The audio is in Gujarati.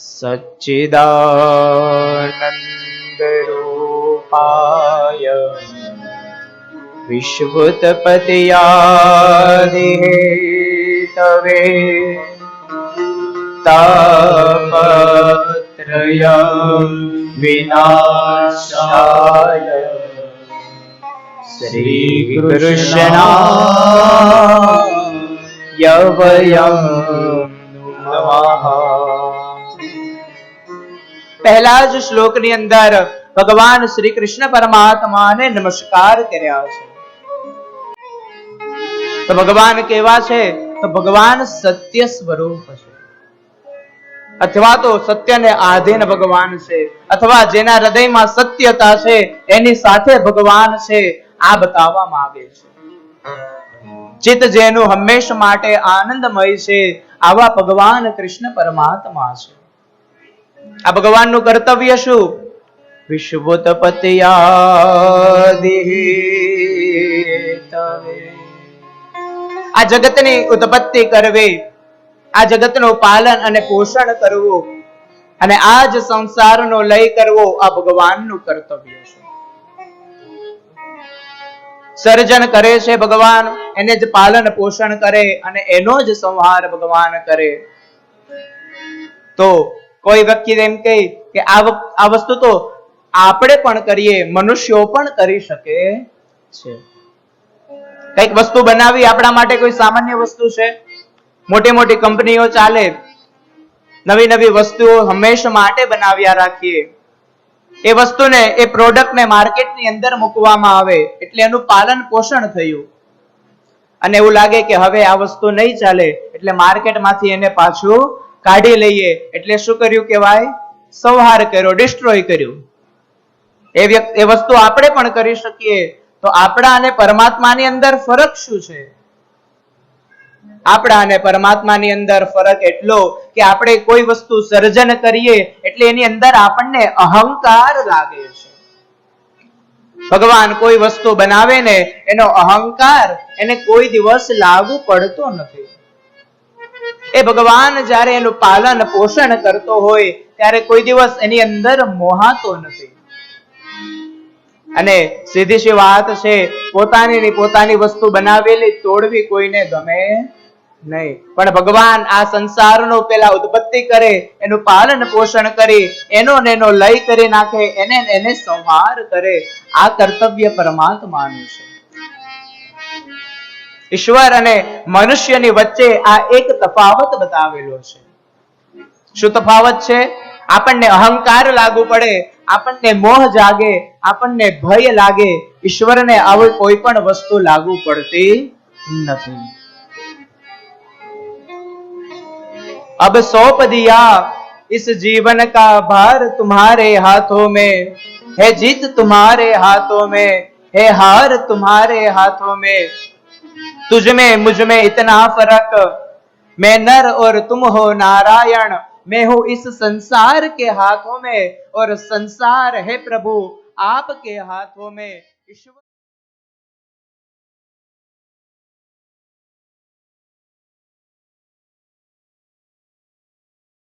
सच्चिदानन्दरूपाय विश्वुतपतयादिहेतवे तापत्रय विनाशाय श्रीकृष्णाय वयं નમઃ પહેલા જ શ્લોકની અંદર ભગવાન શ્રી કૃષ્ણ પરમાત્માને નમસ્કાર કર્યા છે. તો ભગવાન કેવા છે? તો ભગવાન સત્ય સ્વરૂપ છે. અથવા તો સત્યને આધીન ભગવાન છે, અથવા જેના હૃદયમાં સત્યતા છે, એની સાથે ભગવાન છે, આ બતાવવામાં આવે છે. ચિત્ત જેનું હંમેશ માટે આનંદમય છે, આવા ભગવાન કૃષ્ણ પરમાત્મા છે. આ ભગવાનનું કર્તવ્ય શું? આ જગતની ઉત્પત્તિ કરવી, આ જગતનું પાલન અને પોષણ કરવું, અને આ જ સંસારનો લય કરવો આ ભગવાનનું કર્તવ્ય છે. સર્જન કરે છે ભગવાન, એને જ પાલન પોષણ કરે અને એનો જ સંહાર ભગવાન કરે. તો કોઈ વ્યક્તિ એમ કહે કે આ વસ્તુ તો આપણે પણ કરીએ, મનુષ્યો પણ કરી શકે છે. કંઈક વસ્તુ બનાવી આપણા માટે કોઈ સામાન્ય વસ્તુ છે? મોટી મોટી કંપનીઓ ચાલે, નવી નવી વસ્તુઓ હંમેશા માટે બનાવ્યા રાખીએ. એ વસ્તુને, એ પ્રોડક્ટને માર્કેટની અંદર મૂકવામાં આવે, એટલે એનું પાલન પોષણ થયું. અને એવું લાગે કે હવે આ વસ્તુ નહીં ચાલે, એટલે માર્કેટમાંથી એને પાછું કાઢી લઈએ. એટલે શું કર્યું કહેવાય? સંહાર કર્યો ડિસ્ટ્રોય કર્યું. એ વ્યક્તિ એ વસ્તુ આપણે પણ કરી શકીએ. તો આપણા અને પરમાત્માની અંદર ફરક શું છે? આપણા અને પરમાત્માની અંદર ફરક એટલો કે આપણે કોઈ વસ્તુ સર્જન કરીએ એટલે એની અંદર આપણને અહંકાર લાગે છે. ભગવાન કોઈ વસ્તુ બનાવે ને એનો અહંકાર એને કોઈ દિવસ લાગુ પડતો નથી. ભગવાન જ્યારે એનું પાલન પોષણ કરતો હોય, ત્યારે કોઈ દિવસ એની અંદર મોહાતો નથી. અને સીધી સી વાત છે, પોતાની પોતાની વસ્તુ બનાવેલી તોડવી કોઈને ગમે નહીં. પણ ભગવાન આ સંસારનો પેલા ઉત્પત્તિ કરે, એનું પાલન પોષણ કરી, એનો ને એનો લય કરી નાખે, એને એને સંહાર કરે. આ કર્તવ્ય પરમાત્માનું છે. ઈશ્વર અને મનુષ્યની વચ્ચે આ એક તફાવત બતાવેલો છે શું તફાવત છે આપણને અહંકાર લાગુ પડે આપણને મોહ જાગે આપણને ભય લાગે ઈશ્વરને આવી કોઈ પણ વસ્તુ લાગુ પડતી નથી अब सौंप दिया इस जीवन का भार तुम्हारे हाथों में है जीत तुम्हारे हाथों में है हार तुम्हारे हाथों में तुझ में, मुझमें इतना फ़र्क। मैं नर और तुम हो नारायण। मैं हूँ इस संसार के हाथों में, और संसार है प्रभु आपके हाथों में। ईश्वर